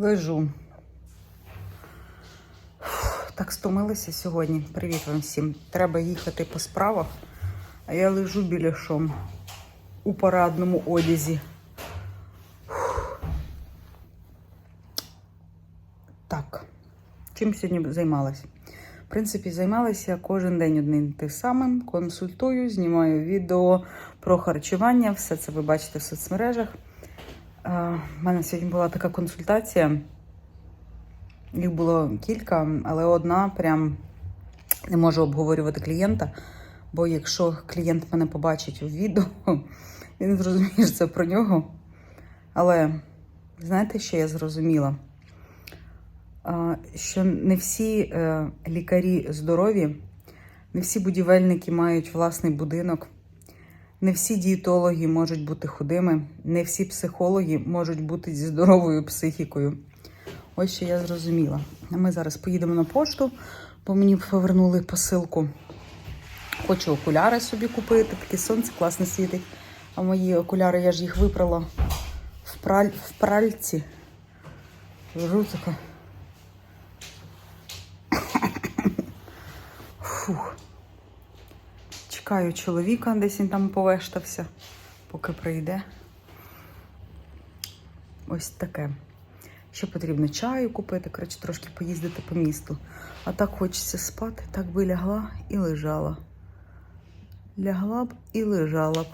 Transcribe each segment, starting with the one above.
Лежу. Так стомилися сьогодні. Привіт вам всім. Треба їхати по справах, а я лежу біля шом у парадному одязі. Так, чим сьогодні займалась? В принципі, займалася кожен день одним тим самим. Консультую, знімаю відео про харчування. Все це ви бачите в соцмережах. У мене сьогодні була така консультація. Їх було кілька, але одна прям не можу обговорювати клієнта. Бо якщо клієнт мене побачить у відео, він зрозуміє, що це про нього. Але знаєте, що я зрозуміла? Що не всі е, лікарі здорові, не всі будівельники мають власний будинок. Не всі дієтологи можуть бути худими, не всі психологи можуть бути зі здоровою психікою. Ось що я зрозуміла. Ми зараз поїдемо на пошту, бо мені повернули посилку. Хочу окуляри собі купити, таке сонце класно світить. А мої окуляри, я ж їх випрала в, праль... в пральці. Лежу така. Фух. Чекаю чоловіка, десь він там повештався, поки прийде. Ось таке. Ще потрібно чаю купити, коротше, трошки поїздити по місту. А так хочеться спати, так би лягла і лежала. Лягла б і лежала б.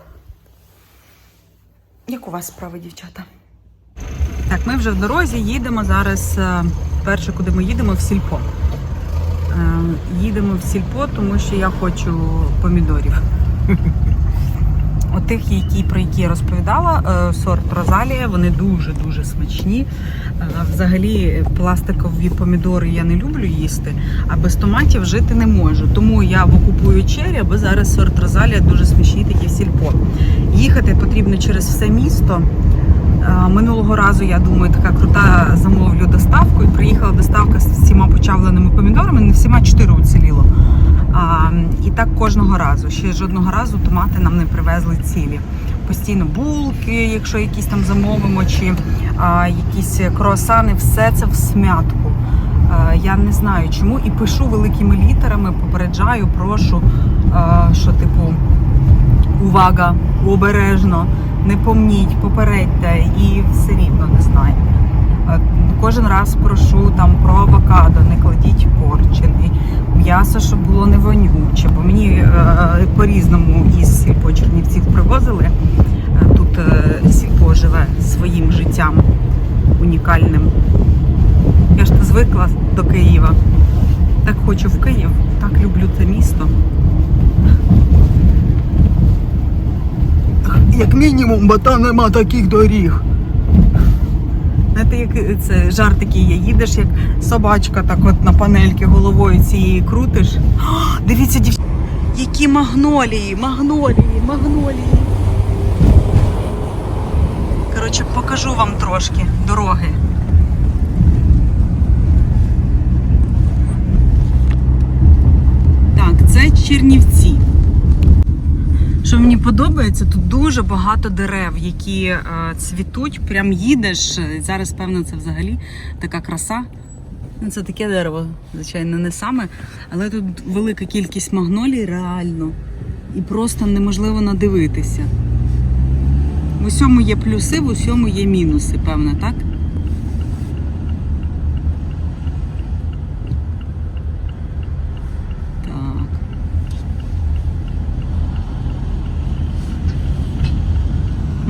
Як у вас справи, дівчата? Так, ми вже в дорозі їдемо зараз. е, Перше, куди ми їдемо, в сільпо. Е, Їдемо в сільпо, тому що я хочу помідорів. Отих, які, про які я розповідала, е, сорт Розалія, вони дуже-дуже смачні. Е, Взагалі, пластикові помідори я не люблю їсти, а без томатів жити не можу. Тому я або купую чері, або зараз сорт Розалія дуже смачні такі в сільпо. Їхати потрібно через все місто. Е, Минулого разу, я думаю, така крута замовлю доставку. І приїхала доставка з всіма почавленими помідорами, не всіма чотири уціліло. А, і так кожного разу. Ще жодного разу томати нам не привезли цілі. Постійно булки, якщо якісь там замовимо, чи а, якісь круасани, все це в смятку. А, я не знаю чому. І пишу великими літерами, попереджаю, прошу, а, що типу увага, обережно, не помніть, попередьте і все рівно не знаю. Кожен раз прошу там про авокадо, не кладіть порчений, м'ясо, щоб було не вонюче, бо мені е, по-різному із сільпо Чернівців привозили. Е, Тут е, сільпо живе своїм життям унікальним. Я ж звикла до Києва. Так хочу в Київ, так люблю це місто. Як мінімум, бо там нема таких доріг. Знаєте, як це жарт такий є. Їдеш, як собачка, так от на панельки головою цієї крутиш. О, дивіться, дів... які магнолії, магнолії, магнолії. Коротше, покажу вам трошки дороги. Так, це Чернівці. Що мені подобається, тут дуже багато дерев, які е, цвітуть. Прям їдеш. Зараз, певно, це взагалі така краса. Ну, Це таке дерево, звичайно, не саме. Але тут велика кількість магнолій реально. І просто неможливо надивитися. В усьому є плюси, в усьому є мінуси, певно? Так.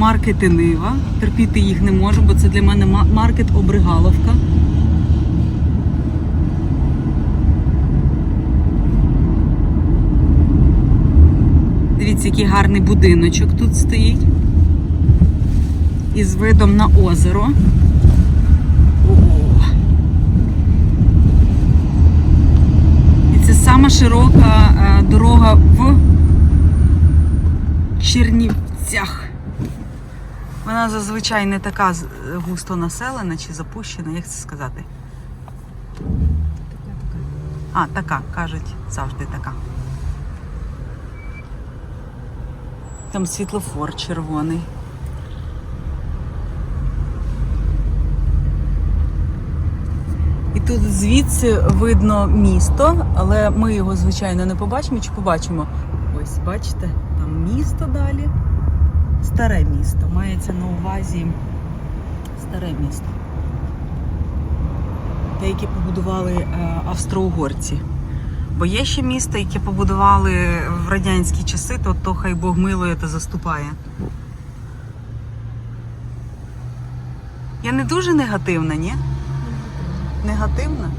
Маркети Нива. Терпіти їх не можу, бо це для мене маркет Обригаловка. Дивіться, який гарний будиночок тут стоїть. Із видом на озеро. О. І це сама широка е, дорога в Чернівцях. Вона зазвичай не така густо населена чи запущена, як це сказати? А, така, кажуть, завжди така. Там світлофор червоний. І Тут звідси видно місто, але ми його, звичайно, не побачимо чи побачимо. Ось, бачите, там місто далі. Старе місто. Мається на увазі старе місто. Те, яке побудували е, австро-угорці. Бо є ще місто, яке побудували в радянські часи, то, то хай Бог милує та заступає. Я не дуже негативна, ні? Негативна?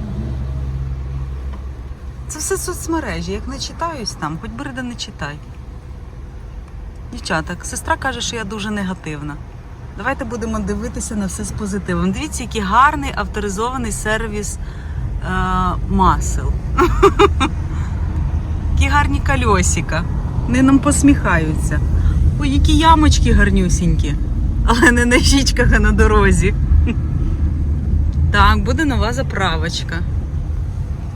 Це все соцмережі. Як не читаюсь там, хоч бери да не читай. Дівчата, сестра каже, що я дуже негативна. Давайте будемо дивитися на все з позитивом. Дивіться, який гарний авторизований сервіс е, масел. Які гарні кольосика. Вони нам посміхаються. Ой, які ямочки гарнюсінькі. Але не на щічках, а на дорозі. Так, буде нова заправочка.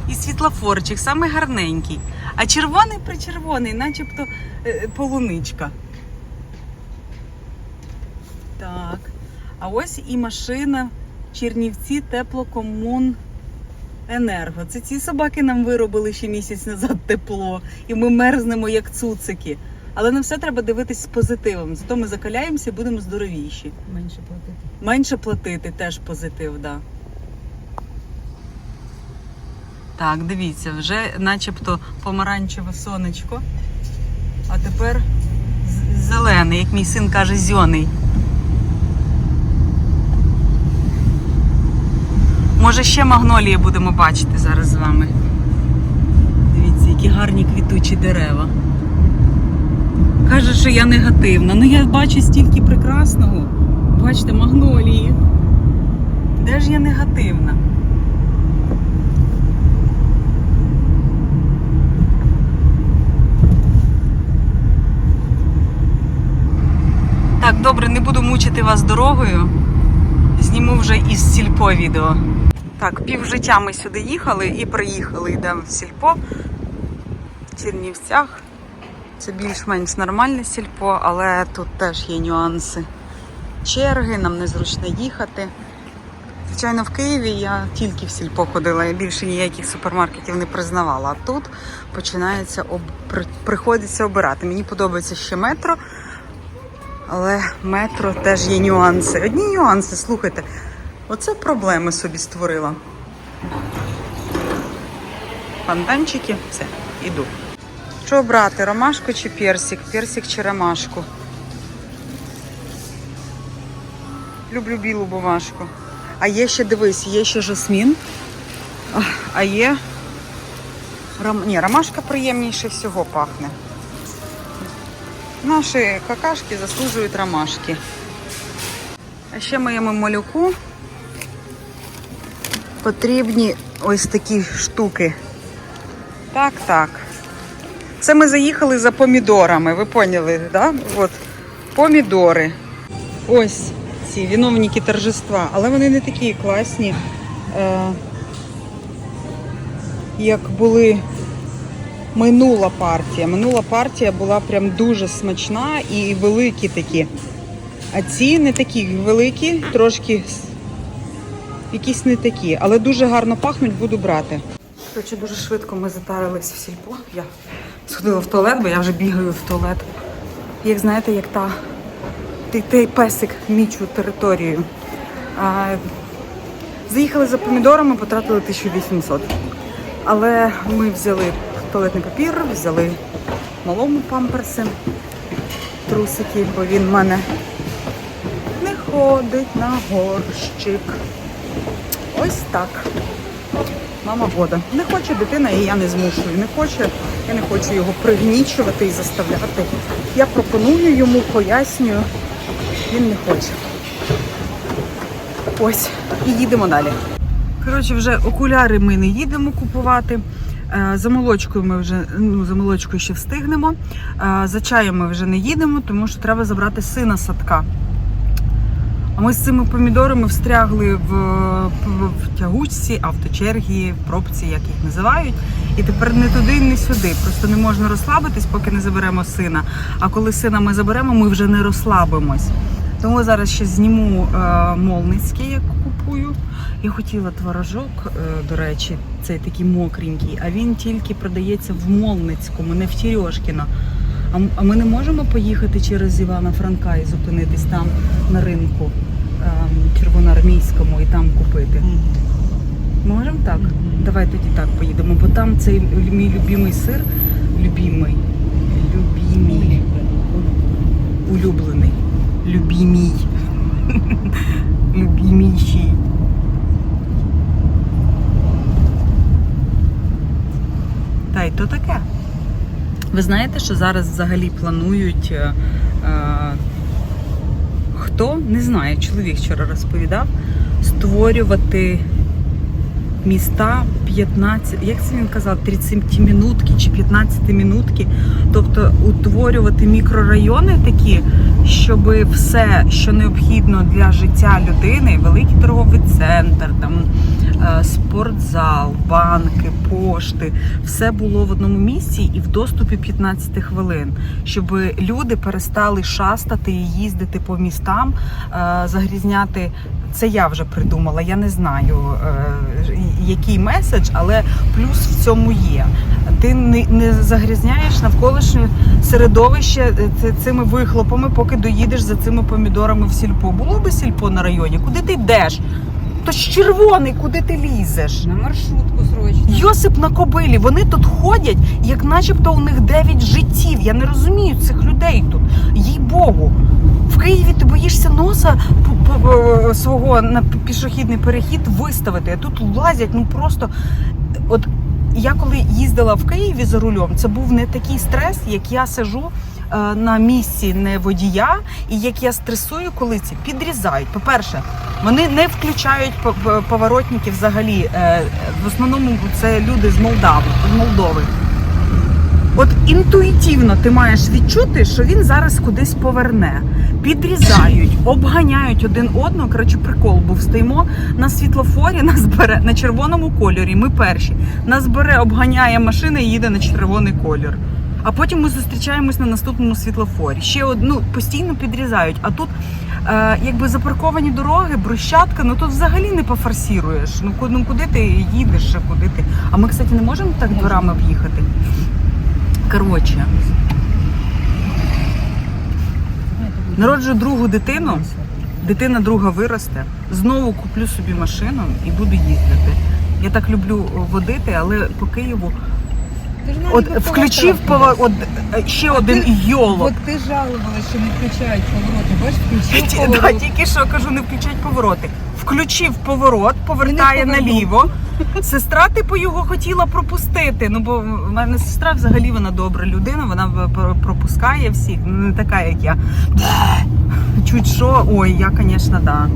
І світлофорчик, самий гарненький. А червоний причервоний, начебто е, полуничка. Так. А ось і машина Чернівці теплокомун енерго. Це ці собаки нам виробили ще місяць назад тепло, і ми мерзнемо як цуцики. Але на все треба дивитись з позитивом. Зато ми закаляємося і будемо здоровіші. Менше платити. Менше платити теж позитив, да. Так, дивіться, вже начебто помаранчеве сонечко, а тепер зелений, як мій син каже, зьоний. Може, ще магнолії будемо бачити зараз з вами. Дивіться, які гарні квітучі дерева. Каже, що я негативна. Ну я бачу стільки прекрасного. Бачите, магнолії. Де ж я негативна? Так, добре, не буду мучити вас дорогою. Зніму вже із сільпо відео. Так, пів життя ми сюди їхали і приїхали. Йдемо в сільпо в Чернівцях. Це більш-менш нормальне сільпо, але тут теж є нюанси. Черги, нам незручно їхати. Звичайно, в Києві я тільки в сільпо ходила, я більше ніяких супермаркетів не признавала. А тут починається об... приходиться обирати. Мені подобається ще метро, але метро теж є нюанси. Одні нюанси, слухайте, оце проблеми собі створила. Фонтанчики, все, іду. Що обрати, ромашку чи персик? Персик чи ромашку? Люблю білу бумажку. А є ще, дивись, є ще жасмін. А є. Ром... Ні, ромашка приємніше всього пахне. Наші какашки заслужують ромашки. А ще моєму малюку потрібні ось такі штуки. Так, так. Це ми заїхали за помідорами, ви поняли, да? От, помідори. Ось ці виновники торжества, але вони не такі класні, е, як були минула партія. Минула партія була прям дуже смачна і великі такі. А ці не такі великі, трошки якісь не такі, але дуже гарно пахнуть, буду брати. Коротше, дуже швидко ми затарились в сільпо. Я сходила в туалет, бо я вже бігаю в туалет. Як знаєте, як та той, песик мічу територію. А, заїхали за помідорами, потратили 1800. Але ми взяли туалетний папір, взяли малому памперси, трусики, бо він в мене не ходить на горщик. Ось так. Мама вода. Не хоче дитина, і я не змушую. Не хоче, я не хочу його пригнічувати і заставляти. Я пропоную йому, пояснюю. Він не хоче. Ось, і їдемо далі. Коротше, вже окуляри ми не їдемо купувати. Е, За молочкою ми вже ну, за молочкою ще встигнемо. Е, За чаєм ми вже не їдемо, тому що треба забрати сина садка. А ми з цими помідорами встрягли в, в, тягучці, авточергі, в пробці, як їх називають. І тепер не туди, не сюди. Просто не можна розслабитись, поки не заберемо сина. А коли сина ми заберемо, ми вже не розслабимось. Тому зараз ще зніму е, молницьке, як купую, Я хотіла творожок, е, до речі, цей такий мокренький, а він тільки продається в Молницькому, не в Тірьошкіно. А, ми не можемо поїхати через Івана Франка і зупинитись там на ринку ем, червоноармійському і там купити. Можемо так? Давай тоді так поїдемо, бо там цей мій любимий сир, любимий, любимий, улюблений, любимій, любиміший. Та й то таке. Ви знаєте, що зараз взагалі планують е, е, хто не знає, чоловік вчора розповідав, створювати міста 15, як це він казав, 30 минутки чи 15 минутки. Тобто утворювати мікрорайони такі, щоб все, що необхідно для життя людини, великий торговий центр, там спортзал, банки, пошти, все було в одному місці і в доступі 15 хвилин, щоб люди перестали шастати і їздити по містам, е, загрізняти. Це я вже придумала. Я не знаю, е, який меседж, але плюс в цьому є. Ти не, загрізняєш навколишнє середовище е, цими вихлопами, поки доїдеш за цими помідорами в сільпо. Було би сільпо на районі. Куди ти йдеш? То ж червоний, куди ти лізеш? На маршрутку срочно. Йосип на кобилі. Вони тут ходять, як начебто у них дев'ять життів. Я не розумію цих людей тут. Їй Богу. В Києві ти боїшся носа п- п- свого на пішохідний перехід виставити. А тут лазять, ну просто. От я коли їздила в Києві за рулем, це був не такий стрес, як я сижу е, на місці не водія, і як я стресую, коли ці підрізають. По-перше, вони не включають поворотники взагалі. Е, В основному це люди з Молдави, з Молдови. От інтуїтивно ти маєш відчути, що він зараз кудись поверне. Підрізають, обганяють один одного. Коротше, прикол був. Стоїмо на світлофорі, нас бере на червоному кольорі. Ми перші. Нас бере, обганяє машина і їде на червоний колір. А потім ми зустрічаємось на наступному світлофорі. Ще одну постійно підрізають. А тут е, якби запарковані дороги, брусчатка, ну тут взагалі не пофорсіруєш. Ну ку- ну куди ти їдеш, куди ти. А ми, кстати, не можемо так дворами об'їхати. Коротше, народжу другу дитину, дитина друга виросте, знову куплю собі машину і буду їздити. Я так люблю водити, але по Києву. Ти ж на От включив повертав. повор... от, е, ще один йолок. От ти жалувалась, що не включають повороти. Бачиш, включив Ті- поворот. Да, тільки що кажу, не включать повороти. Включив поворот, повертає повернув. наліво. Сестра, типу, його хотіла пропустити. Ну бо в мене сестра взагалі вона добра людина, вона в- про- пропускає всіх, не така, як я. Чуть що, ой, я, звісно, да.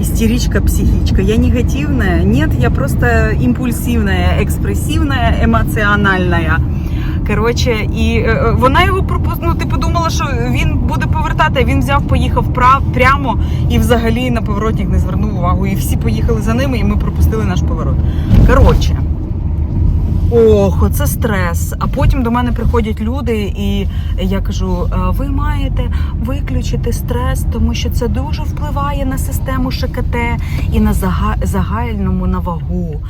Истеричка, психичка. Я негативная? Нет, я просто импульсивная, экспрессивная, эмоциональная. Коротше, і е, вона його пропустила. Ну, типу, думала, що він буде повертати, а він взяв, поїхав прав, прямо і взагалі на поворотник не звернув увагу. І всі поїхали за ними, і ми пропустили наш поворот. Коротше. Ох, оце стрес. А потім до мене приходять люди, і я кажу: «Е, ви маєте виключити стрес, тому що це дуже впливає на систему ШКТ і на загальному на вагу.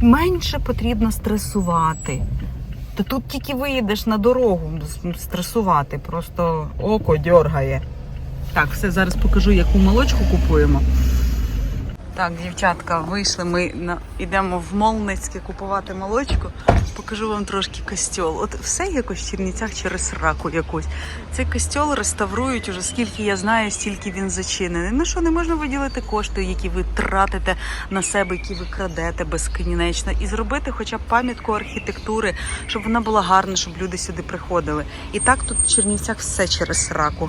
Менше потрібно стресувати. Та тут тільки виїдеш на дорогу стресувати, просто око дьоргає. Так, все, зараз покажу, яку молочку купуємо. Так, дівчатка, вийшли. Ми на йдемо в Молницьке купувати молочку. Покажу вам трошки костьол. От все якось в Чернівцях через раку якусь. Цей костьол реставрують уже скільки я знаю, стільки він зачинений. Ну що не можна виділити кошти, які ви тратите на себе, які ви крадете безкінечно, і зробити хоча б пам'ятку архітектури, щоб вона була гарна, щоб люди сюди приходили. І так тут в Чернівцях все через раку.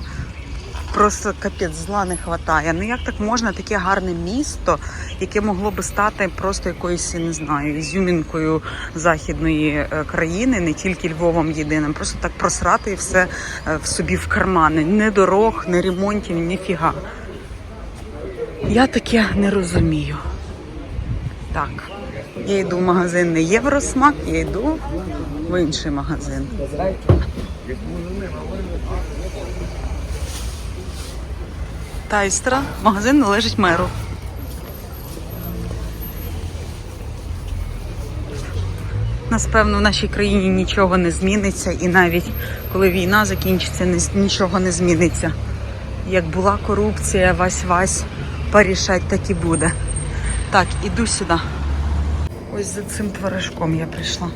Просто капець зла не хватає. Ну як так можна таке гарне місто, яке могло би стати просто якоюсь, я не знаю, ізюмінкою західної е, країни, не тільки Львовом єдиним, просто так просрати і все е, в собі в кармани. Не дорог, не ремонтів, ніфіга. Я таке не розумію. Так, я йду в магазин не Євросмак, я йду в інший магазин. Тайстра. Магазин належить меру. Нас, певно, в нашій країні нічого не зміниться, і навіть коли війна закінчиться, нічого не зміниться. Як була корупція, вась вась порішать, так і буде. Так, іду сюди. Ось за цим творожком я прийшла.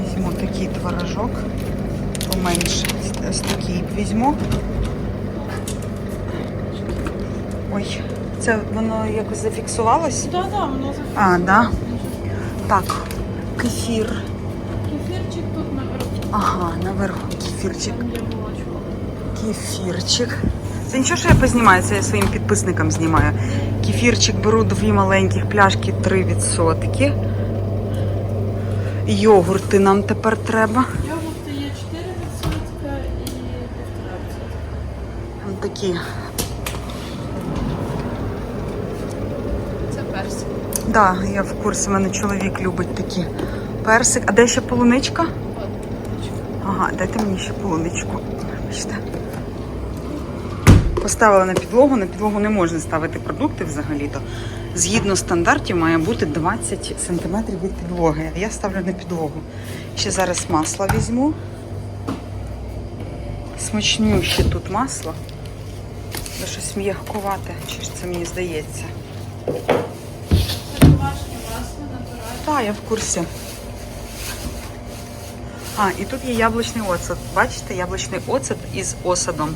Візьму такий творожок поменше. Ось такий візьму. Ой, це воно якось зафіксувалось? Да, да, воно зафіксувалося. А, да. Так, кефір. Кефірчик тут наверху, Ага, наверху кефірчик. Кефірчик. Це нічого, що я познімаю, це я своїм підписникам знімаю. Кефірчик беру дві маленьких пляшки 3%. Йогурти нам тепер треба. Йогурти є 4% і 1,5%. Там такі. Це персик. Да, я в курсі, в мене чоловік любить такі. Персик. А де ще полуничка? Ага, дайте мені ще полуничку. Бачите. Поставила на підлогу. На підлогу не можна ставити продукти взагалі-то. Згідно стандартів має бути 20 см від підлоги. Я ставлю на підлогу. Ще зараз масло візьму. Смачнюще тут масло. Це щось м'ягкувате, чи ж це мені здається. Це домашнє масло, натуральне. Так, я в курсі. А, і тут є яблучний оцет. Бачите, яблучний оцет із осадом.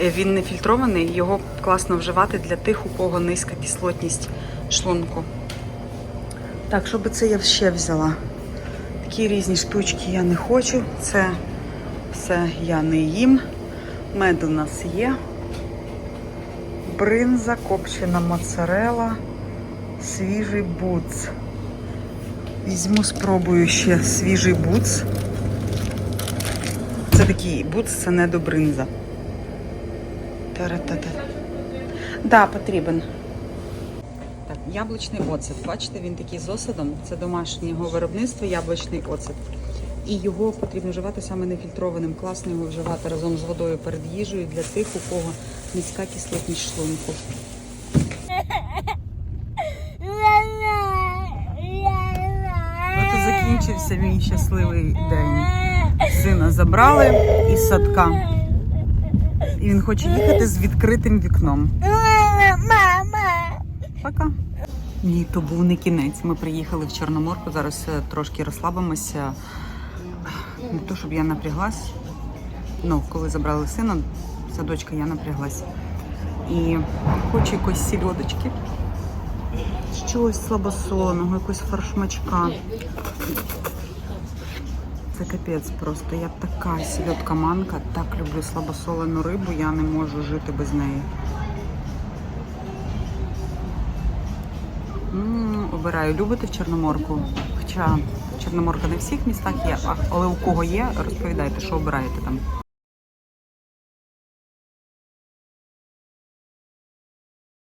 Е, Він не фільтрований, його класно вживати для тих, у кого низька кислотність шлунку. Так, що би це я ще взяла? Такі різні штучки я не хочу. Це все я не їм. Мед у нас є. Бринза, копчена моцарела, свіжий буц. Візьму, спробую ще свіжий буц. Це такий буц, це не до бринза. Та-ра-та-та. Да, потрібен. Так, яблучний оцет. Бачите, він такий з осадом. Це домашнього виробництва яблучний оцет. І його потрібно вживати саме нефільтрованим. Класно його вживати разом з водою перед їжею для тих, у кого низька кислотність шлунку. От і закінчився мій щасливий день. Сина забрали із садка. І він хоче їхати з відкритим вікном. Пока. Ні, то був не кінець. Ми приїхали в Чорноморку. Зараз е, трошки розслабимося. Не то, щоб я напряглась. Ну, коли забрали сина, садочка, я напряглась. І хочу якоїсь сільодочки. Чогось слабосоленого, якогось фаршмачка. Це капець просто. Я така сільотка манка, так люблю слабосолену рибу, я не можу жити без неї. Обираю, любите Чорноморку? Хоча Чорноморка не в всіх містах є, але у кого є, розповідайте, що обираєте там.